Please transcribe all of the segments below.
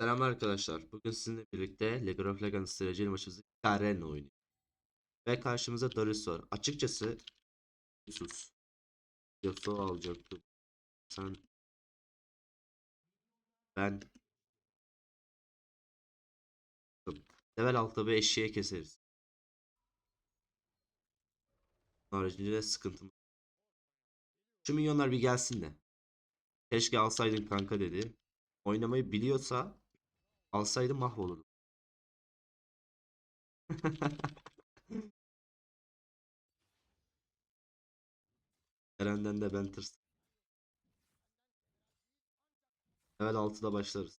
Selamlar arkadaşlar. Bugün sizinle birlikte League of Legends dereceli maçımızı Garen oynuyor. Ve karşımızda Darius var. Açıkçası sus. Yasuo alacaktım. Sen ben level 6'da bir eşeğe keseriz. Haricinde de sıkıntım. Şu milyonlar bir gelsin de. Keşke alsaydın kanka dedi. Oynamayı biliyorsa alsaydı mahvolurdu. Eren'den de ben tırsım. Level 6'da başlarız.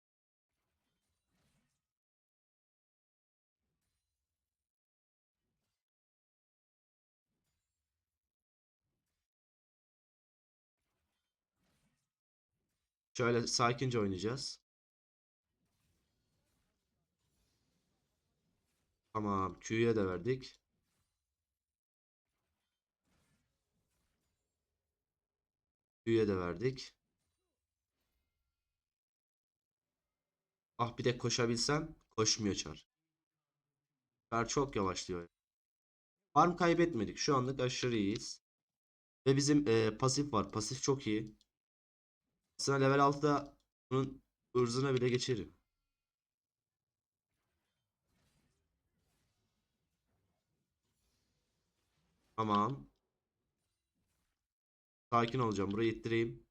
Şöyle sakince oynayacağız. Tamam. Q'ya da verdik. Q'ya da verdik. Ah bir de koşabilsem koşmuyor çar. Çar çok yavaşlıyor. Farm kaybetmedik. Şu anlık aşırı iyiyiz. Ve bizim e, pasif var. Pasif çok iyi. Aslında level 6'da bunun ırzına bile geçerim. Tamam. Sakin olacağım. Burayı ittireyim.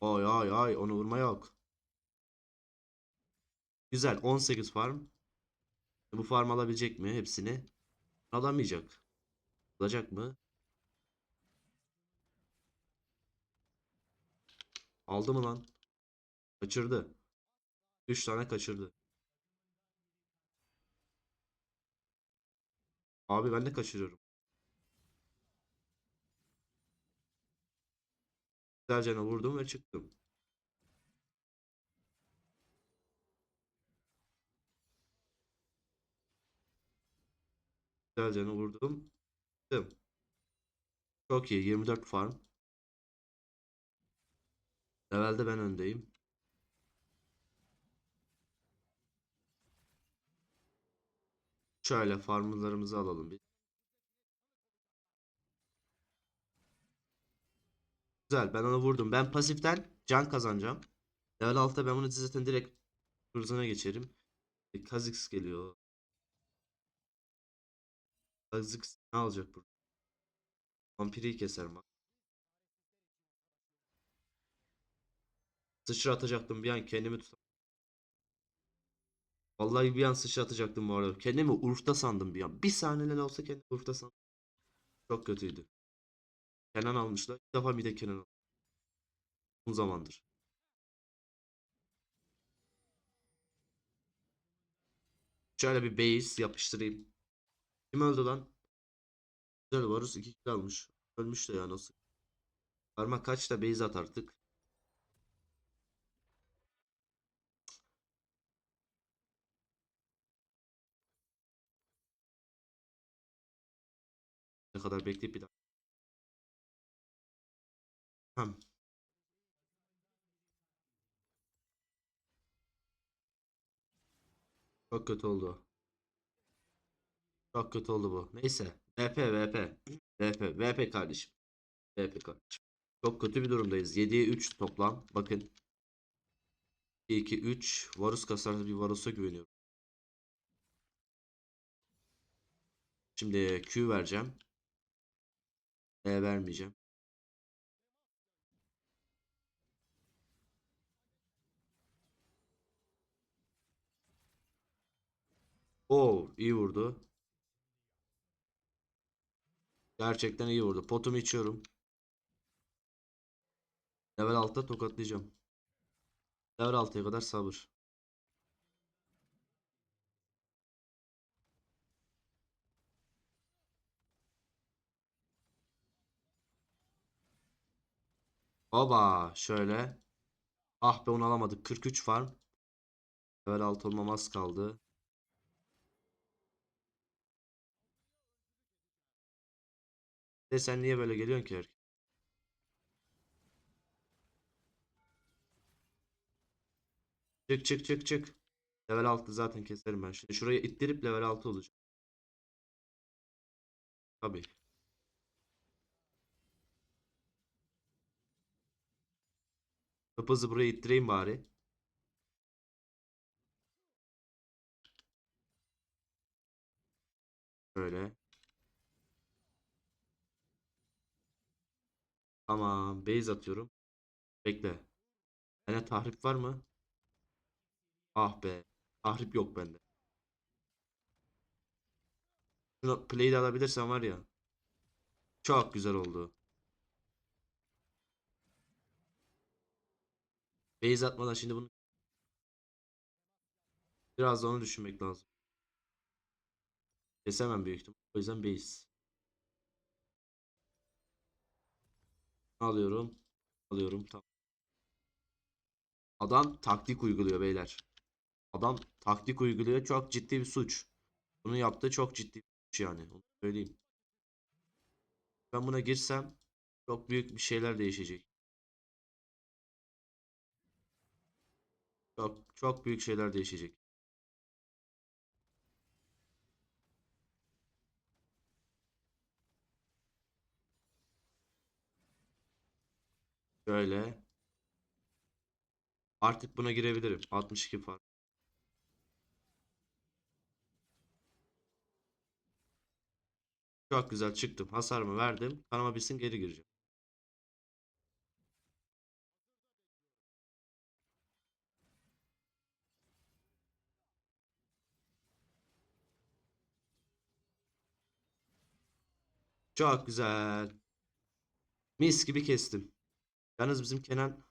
Ay ay ay onu vurma yok. Güzel 18 farm. Bu farm alabilecek mi hepsini? Alamayacak. Alacak mı? Aldı mı lan? Kaçırdı. 3 tane kaçırdı. Abi ben de kaçırıyorum. Güzelce vurdum ve çıktım. Güzelce vurdum. Çıktım. Çok iyi. 24 farm. Levelde ben öndeyim. Şöyle farmlarımızı alalım bir. Güzel ben onu vurdum. Ben pasiften can kazanacağım. Level 6'da ben bunu zaten direkt hırzına geçerim. E, Kha'Zix geliyor. Kha'Zix ne alacak burada? Vampiri keser bak. Sıçra atacaktım bir an kendimi tutam. Vallahi bir an sıçra atacaktım bu arada. Kendimi Urf'ta sandım bir an. Bir saniyeler olsa kendimi Urf'ta sandım. Çok kötüydü. Kenan almışlar. İlk defa bir de Kenan aldım. Uzun zamandır. Şöyle bir base yapıştırayım. Kim öldü lan? Güzel Varus 2 kill almış. Ölmüş de ya nasıl? Parmak kaç da base at artık. Kadar bekleyip bir daha. Hem. Çok kötü oldu. Çok kötü oldu bu. Neyse. VP VP. VP VP kardeşim. VP kardeşim. Çok kötü bir durumdayız. 7'ye 3 toplam. Bakın. 2 3 Varus kasarsa bir Varus'a güveniyorum. Şimdi Q vereceğim. Vermeyeceğim. Oo iyi vurdu. Gerçekten iyi vurdu. Potumu içiyorum. Level 6'da tokatlayacağım. Level 6'ya kadar sabır. Baba şöyle. Ah be onu alamadık. 43 farm. Level 6 olmam az kaldı. De sen niye böyle geliyorsun ki erkek? Çık çık çık çık. Level 6 zaten keserim ben. Şimdi şuraya ittirip level 6 olacak. Tabii. Hızlı buraya ittireyim bari. Böyle. Tamam. Base atıyorum. Bekle. Bende tahrip var mı? Ah be. Tahrip yok bende. Şunu play'i alabilirsem var ya. Çok güzel oldu. Base atmadan şimdi bunu biraz da onu düşünmek lazım. Kesemem büyük ihtimal. O yüzden base. Alıyorum. Alıyorum. Tamam. Adam taktik uyguluyor beyler. Adam taktik uyguluyor. Çok ciddi bir suç. Bunu yaptığı çok ciddi bir suç yani. Onu söyleyeyim. Ben buna girsem çok büyük bir şeyler değişecek. Çok çok büyük şeyler değişecek. Şöyle. Artık buna girebilirim. 62 fark. Çok güzel çıktım. Hasarımı verdim. Kanama bilsin geri gireceğim. Çok güzel. Mis gibi kestim. Yalnız bizim Kenan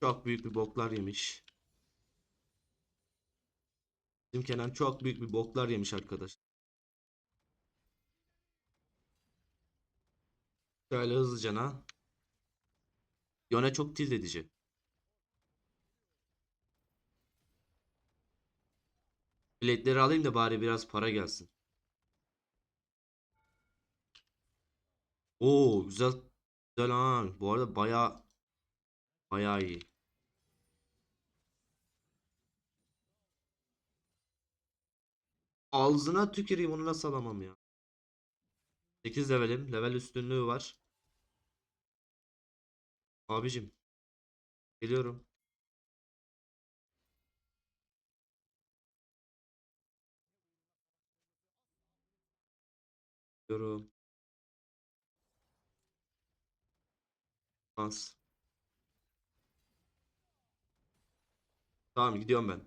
çok büyük bir boklar yemiş. Bizim Kenan çok büyük bir boklar yemiş arkadaş. Şöyle hızlıcana. Yone çok tilt edici. Biletleri alayım da bari biraz para gelsin. Oo güzel. Güzel ha. Bu arada baya baya iyi. Ağzına tüküreyim onu nasıl alamam ya. 8 levelim. Level üstünlüğü var. Abicim. Geliyorum. Geliyorum. As. Tamam gidiyorum ben.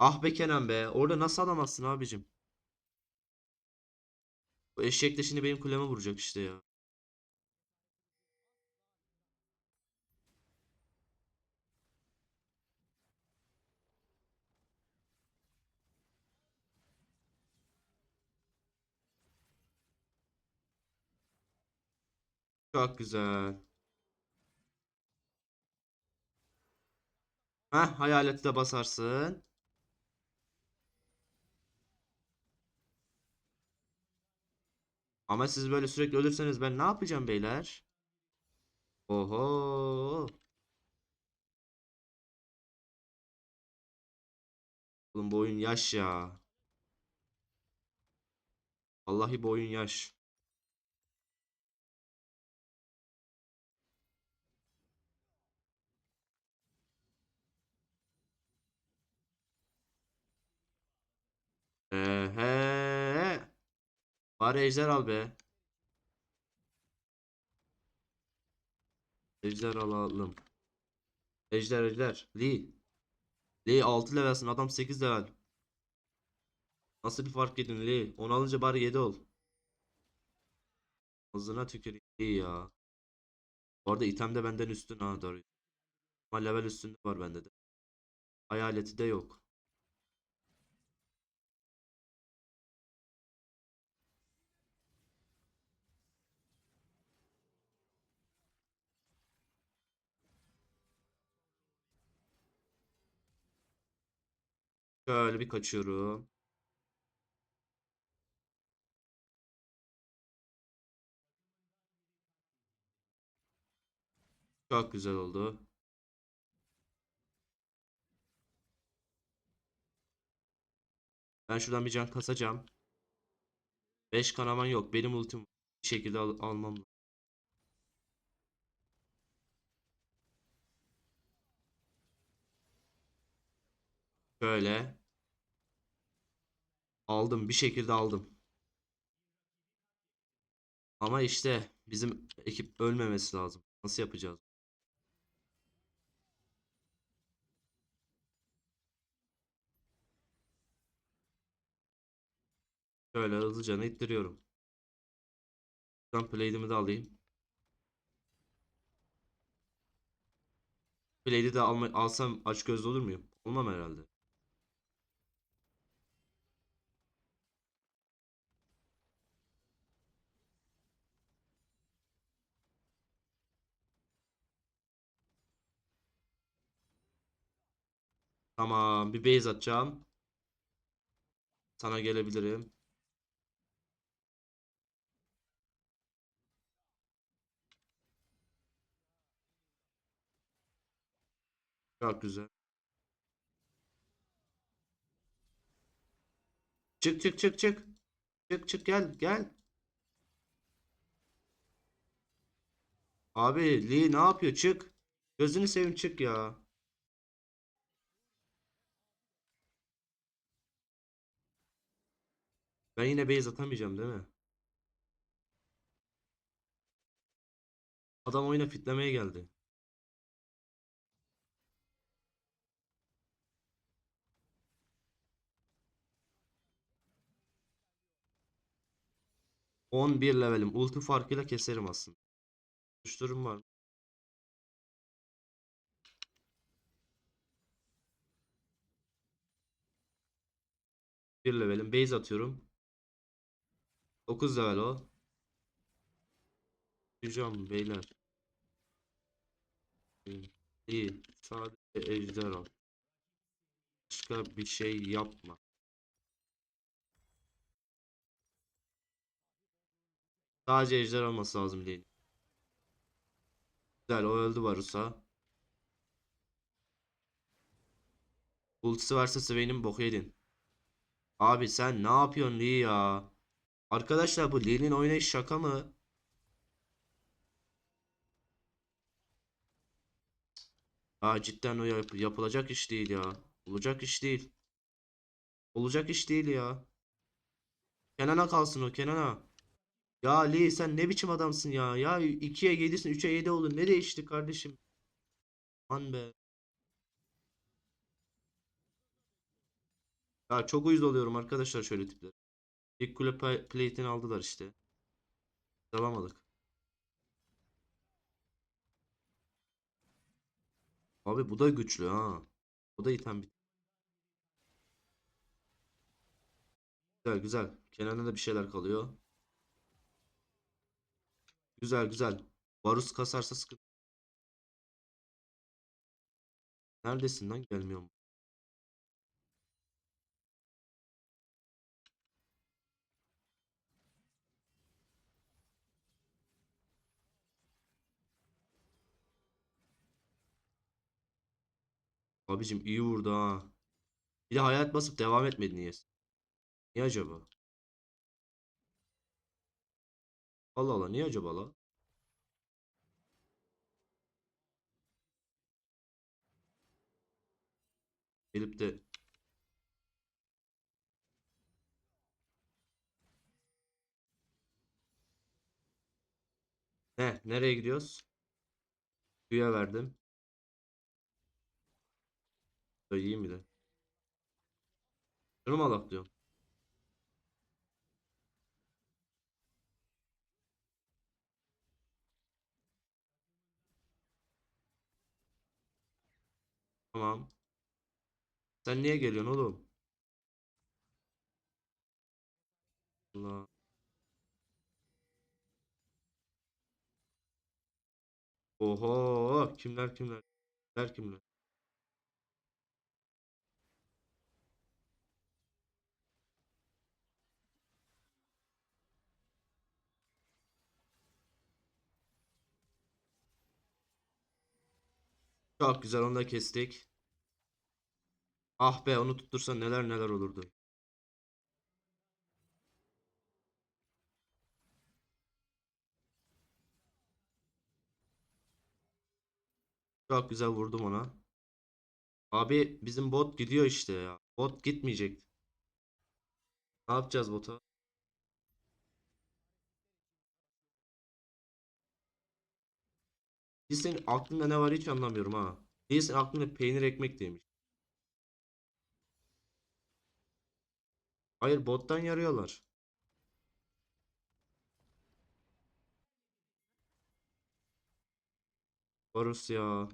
Ah be Kenan be. Orada nasıl alamazsın abicim? Bu eşek de şimdi benim kuleme vuracak işte ya. Çok güzel. Heh, hayaleti de basarsın. Ama siz böyle sürekli ölürseniz ben ne yapacağım beyler? Oho. Oğlum bu oyun yaş ya. Vallahi bu oyun yaş. Ehe. Bari ejder al be. Ejder alalım. Ejder ejder. Lee. Lee 6 levelsin adam 8 level. Nasıl bir fark yedin Lee? 10 alınca bari 7 ol. Ağzına tüküreyim. İyi ya. Bu arada item de benden üstün ha doğru. Ama level üstünde var bende de. Hayaleti de yok. Şöyle bir kaçıyorum. Çok güzel oldu. Ben şuradan bir can kasacağım. 5 kanaman yok. Benim ultim bir şekilde al almam lazım. Şöyle. Aldım. Bir şekilde aldım. Ama işte bizim ekip ölmemesi lazım. Nasıl yapacağız? Şöyle hızlıca ittiriyorum. Şuradan plate'imi de alayım. Plate'i de alma, alsam aç gözlü olur muyum? Olmam herhalde. Tamam, bir base atacağım. Sana gelebilirim. Çok güzel. Çık çık çık çık. Çık çık gel gel. Abi Lee ne yapıyor? Çık. Gözünü seveyim çık ya. Ben yine base atamayacağım değil mi? Adam oyuna fitlemeye geldi. On bir levelim. Ulti farkıyla keserim aslında. Düştürüm var. Bir levelim. Base atıyorum. 9 level o. Hocam beyler. İyi. Sadece ejder al. Başka bir şey yapma. Sadece ejder alması lazım değil. Güzel o öldü Varus'a. Ultisi varsa Swain'in boku yedin. Abi sen ne yapıyorsun Lee ya? Arkadaşlar bu Lee'nin oynayış şaka mı? Aa cidden o yap- yapılacak iş değil ya. Olacak iş değil. Olacak iş değil ya. Kenan'a kalsın o Kenan'a. Ya Lee sen ne biçim adamsın ya? Ya 2'ye 7'sin 3'e 7 oldun. Ne değişti kardeşim? Aman be. Ya çok uyuz oluyorum arkadaşlar şöyle tipler. İlk kule plate'ini aldılar işte. Alamadık. Abi bu da güçlü ha. O da item bit. Güzel güzel. Kenan'a da bir şeyler kalıyor. Güzel güzel. Varus kasarsa sıkıntı. Neredesin lan? Gelmiyorum. Abicim iyi vurdu ha. Bir de hayat basıp devam etmedi niye? Niye acaba? Allah Allah niye acaba la? Gelip de Ne? Nereye gidiyoruz? Suya verdim. Da iyi mi de? Şunu mu alak diyorum? Tamam. Sen niye geliyorsun oğlum? Allah. Oho kimler kimler? Kimler kimler? Çok güzel onu da kestik. Ah be onu tuttursa neler neler olurdu. Çok güzel vurdum ona. Abi bizim bot gidiyor işte ya. Bot gitmeyecek. Ne yapacağız bota? Biz senin aklında ne var hiç anlamıyorum ha. Değilsin aklında peynir ekmek demiş. Hayır bottan yarıyorlar. Varus ya.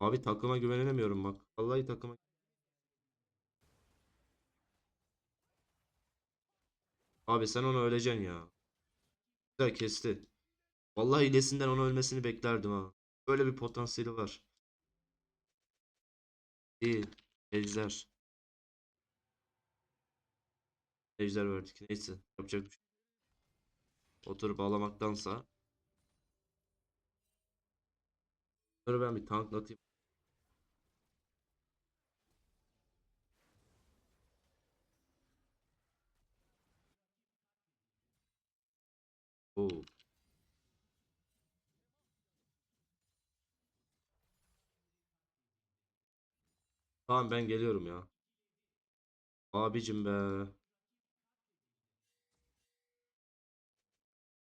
Abi takıma güvenemiyorum bak. Vallahi takıma. Abi sen onu öleceksin ya. Güzel kesti. Vallahi hilesinden onu ölmesini beklerdim ha. Böyle bir potansiyeli var. İyi. Ejder. Ejder verdik. Neyse. Yapacak bir şey. Oturup ağlamaktansa. Bunları ben bir tanklatayım. Oo. Tamam ben geliyorum ya. Abicim be.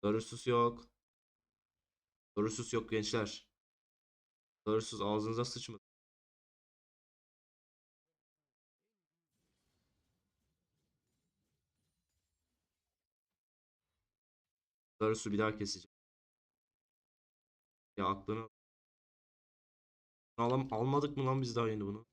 Darussus yok. Darussus yok gençler. Darussus ağzınıza sıçmadı. Darus'u bir daha keseceğim. Ya aklını Alam almadık mı lan biz daha yeni bunu?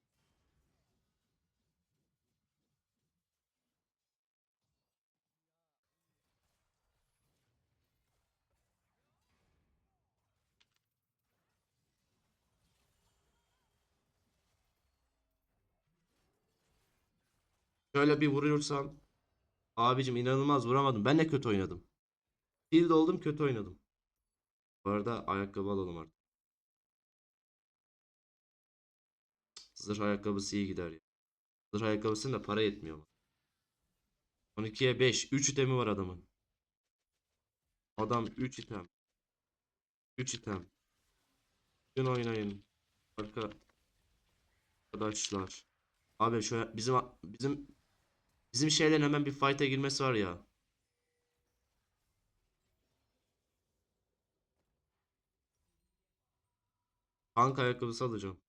Şöyle bir vurursam abicim inanılmaz vuramadım. Ben de kötü oynadım. Field oldum kötü oynadım. Bu arada ayakkabı alalım artık. Zırh ayakkabısı iyi gider ya. Zırh ayakkabısında para yetmiyor mu? 12'ye 5. 3 itemi var adamın. Adam 3 item. 3 item. Gün oynayın. Arka arkadaşlar. Abi şu bizim bizim bizim şeylerin hemen bir fight'a girmesi var ya. Tank ayakkabısı alacağım.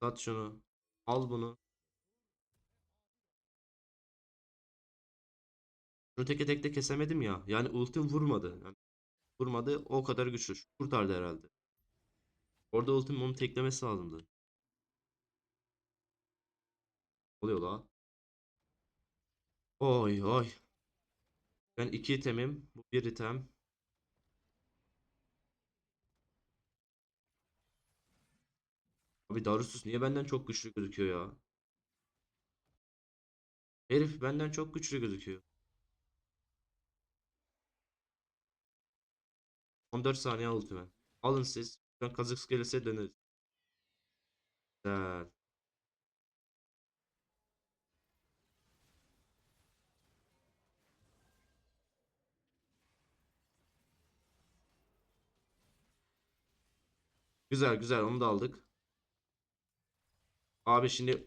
Sat şunu. Al bunu. Şunu teke tek kesemedim ya. Yani ultim vurmadı. Yani vurmadı o kadar güçlü. Kurtardı herhalde. Orada ultim onu teklemesi lazımdı. Oluyor la. Oy oy. Ben iki itemim. Bu bir item. Abi Darussus niye benden çok güçlü gözüküyor ya? Herif benden çok güçlü gözüküyor. 14 saniye ultime. Alın siz. Ben kazık gelirse döneriz. Güzel. Güzel güzel onu da aldık. Abi şimdi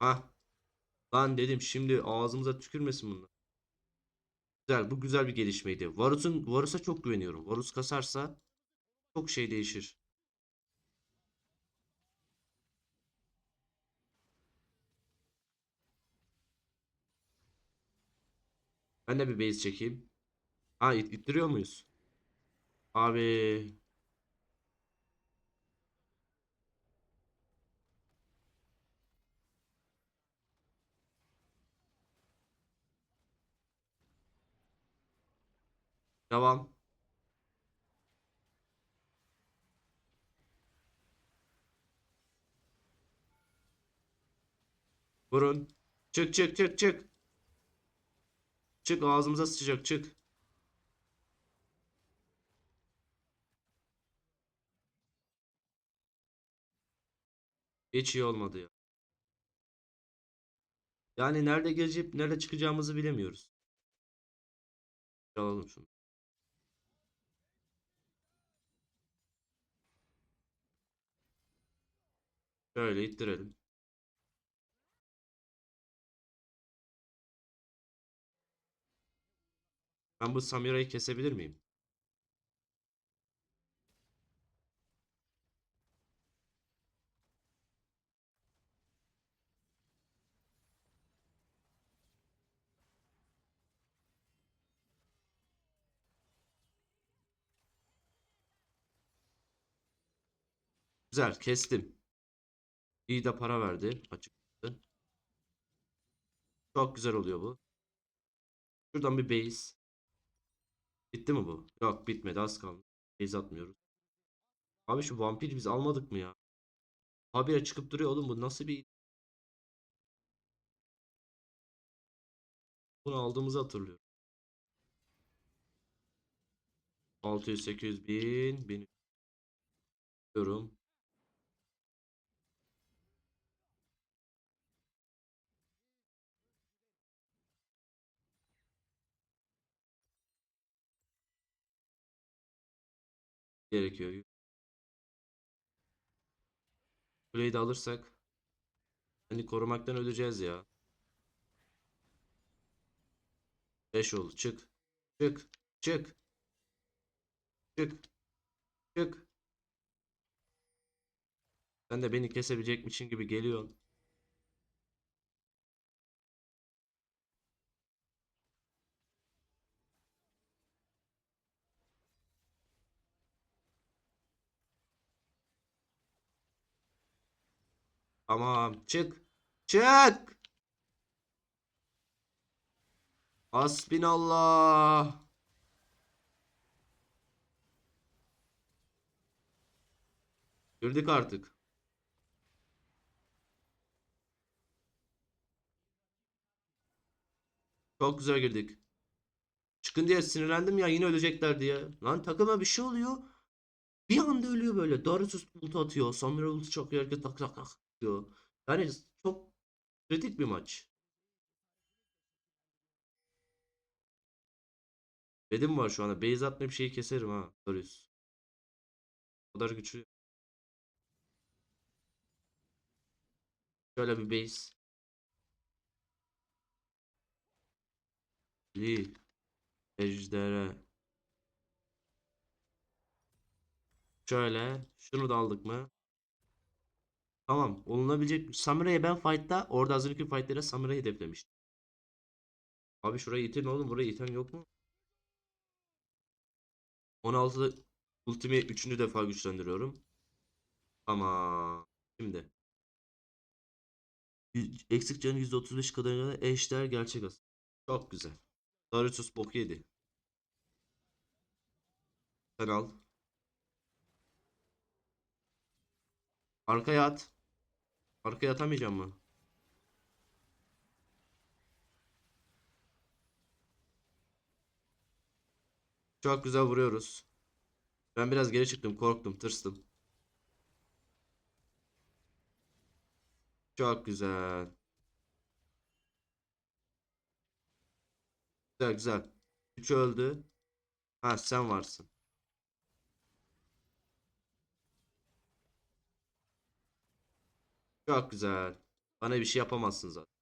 ha lan dedim şimdi ağzımıza tükürmesin bunlar. Güzel bu güzel bir gelişmeydi. Varus'un Varus'a çok güveniyorum. Varus kasarsa çok şey değişir. Ben de bir base çekeyim. Ha it ittiriyor muyuz? Abi devam. Vurun. Çık çık çık çık. Çık ağzımıza sıçacak çık. Hiç iyi olmadı ya. Yani nerede gelip nerede çıkacağımızı bilemiyoruz. Alalım şunu. Şöyle ittirelim. Ben bu Samira'yı kesebilir miyim? Güzel kestim. İyi de para verdi açıkçası. Çok güzel oluyor bu. Şuradan bir base. Bitti mi bu? Yok bitmedi az kaldı. Base atmıyoruz. Abi şu vampir biz almadık mı ya? Habire çıkıp duruyor oğlum bu nasıl bir Bunu aldığımızı hatırlıyorum. 600 800 bin 1000 diyorum. Gerekiyor. Kuleyi de alırsak hani korumaktan öleceğiz ya. 5 oldu. Çık. Çık. Çık. Çık. Çık. Sen de beni kesebilecekmişsin gibi geliyorsun. Tamam. Çık. Çık. Hasbinallah. Girdik artık. Çok güzel girdik. Çıkın diye sinirlendim ya yine ölecekler diye. Lan takıma bir şey oluyor. Bir anda ölüyor böyle. Darius ulti atıyor. Samira ulti çakıyor. Herkes tak tak tak diyor. Yani çok kritik bir maç. Dedim var şu anda. Base atmayıp şeyi keserim ha. Darius. O kadar güçlü. Şöyle bir base. Lee. Ejderha. Şöyle. Şunu da aldık mı? Tamam. Olunabilecek. Samurai'ye ben fight'ta orada az önceki fight'lere Samurai'yi hedeflemiştim. Abi şurayı itin oğlum. Burayı iten yok mu? 16'da ultimi 3. defa güçlendiriyorum. Ama şimdi eksik canı %35 kadarıyla eşdeğer gerçek hasar. Çok güzel. Darius bok yedi. Sen al. Arkaya at. Arkaya atamayacağım mı? Çok güzel vuruyoruz. Ben biraz geri çıktım, korktum, tırstım. Çok güzel. Güzel güzel. 3 öldü. Ha sen varsın. Çok güzel. Bana bir şey yapamazsın zaten.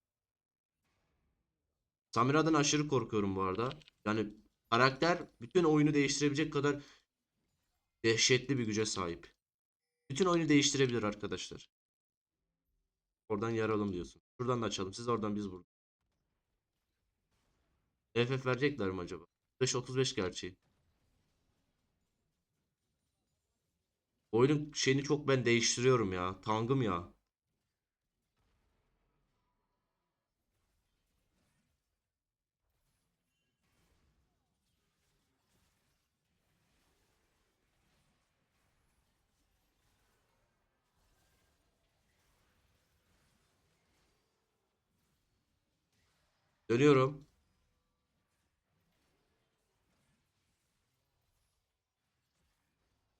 Samira'dan aşırı korkuyorum bu arada. Yani karakter bütün oyunu değiştirebilecek kadar dehşetli bir güce sahip. Bütün oyunu değiştirebilir arkadaşlar. Oradan yaralım diyorsun. Şuradan da açalım. Siz oradan biz burada. FF verecekler mi acaba? 5.35 gerçi. Oyunun şeyini çok ben değiştiriyorum ya. Tangım ya. Dönüyorum.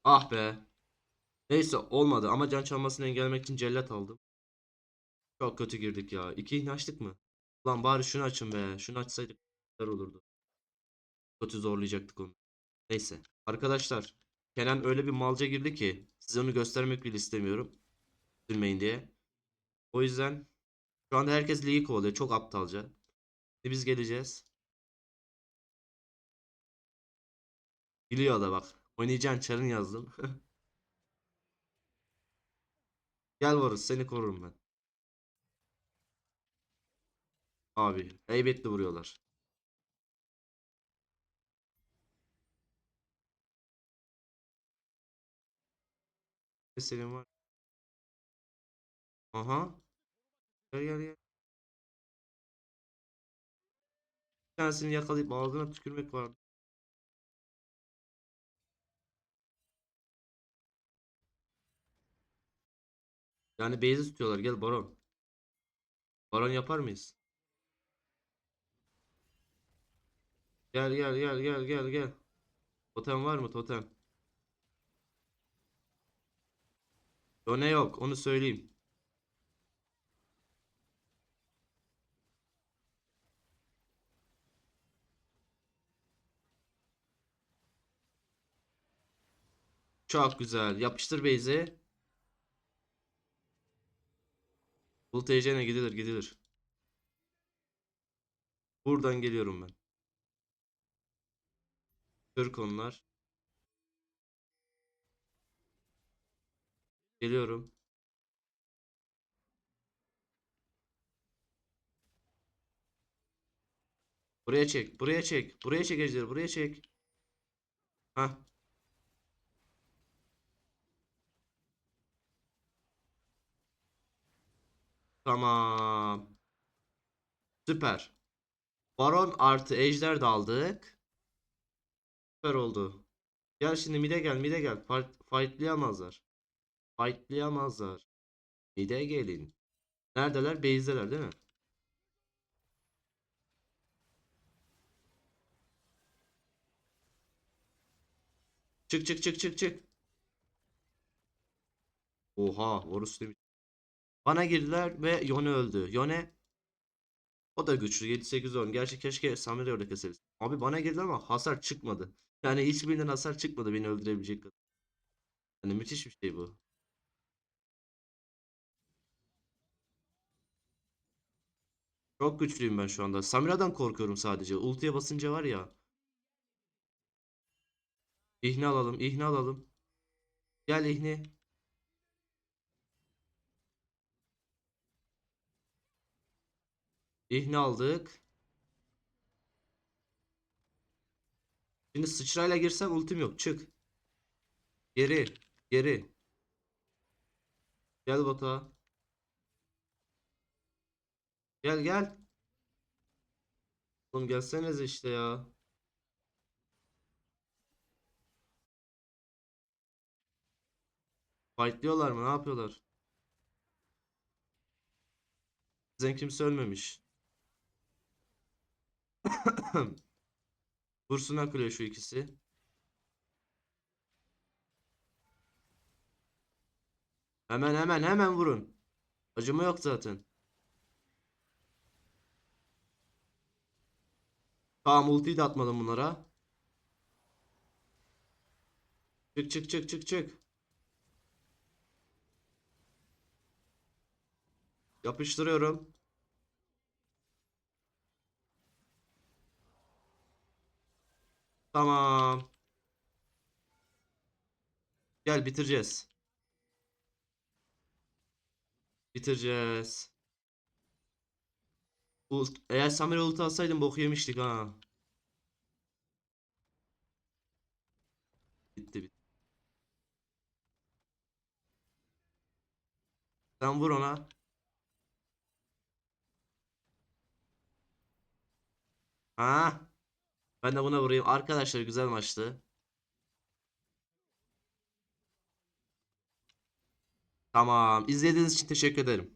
Ah be. Neyse olmadı ama can çalmasını engellemek için cellat aldım. Çok kötü girdik ya. İki ihne açtık mı? Lan bari şunu açın be. Şunu açsaydık güzel olurdu. Kötü zorlayacaktık onu. Neyse. Arkadaşlar. Kenan öyle bir malca girdi ki. Size onu göstermek bile istemiyorum. Üzülmeyin diye. O yüzden şu anda herkes ligi kovalıyor. Çok aptalca. Şimdi biz geleceğiz. Biliyor da bak. Oynayacağın çarın yazdım. Gel Varus seni korurum ben. Abi heybetli vuruyorlar. Senin var. Aha. Gel gel gel. Tanesini yakalayıp ağzına tükürmek vardı. Yani base'i tutuyorlar. Gel Baron. Baron yapar mıyız? Gel gel gel gel gel gel. Totem var mı totem? O ne yok onu söyleyeyim. Çok güzel. Yapıştır base'i. Bulut Ejder'e gidilir gidilir. Buradan geliyorum ben. Türk onlar. Geliyorum. Buraya çek. Buraya çek. Buraya çek Ejder. Buraya çek. Hah. Tamam. Süper. Baron artı ejder de aldık. Süper oldu. Gel şimdi mide gel mide gel. Fight, fightlayamazlar. Fightlayamazlar. Mide gelin. Neredeler? Base'deler değil mi? Çık çık çık çık çık. Oha, Horus demiş. Bana girdiler ve Yone öldü. Yone o da güçlü. 7-8 10. Gerçi keşke Samir'i öyle keseriz. Abi bana girdi ama hasar çıkmadı. Yani hiçbirinden hasar çıkmadı beni öldürebilecek kadar. Yani müthiş bir şey bu. Çok güçlüyüm ben şu anda. Samira'dan korkuyorum sadece. Ultiye basınca var ya. İhne alalım, ihne alalım. Gel ihne. İhne aldık. Şimdi sıçrayla girsem ultim yok. Çık. Geri. Geri. Gel bota. Gel gel. Oğlum gelsenize işte ya. Fightlıyorlar mı? Ne yapıyorlar? Bizden kimse ölmemiş. Vursun akılıyor şu ikisi. Hemen hemen hemen vurun. Acıma yok zaten. Tamam ultiyi de atmadım bunlara. Çık çık çık çık çık. Yapıştırıyorum. Tamam. Gel bitireceğiz. Bitireceğiz. Ult Eğer Samir ulti alsaydım bok yemiştik ha. Bitti bitti. Sen vur ona. Ha? Ben de buna vurayım. Arkadaşlar güzel maçtı. Tamam. İzlediğiniz için teşekkür ederim.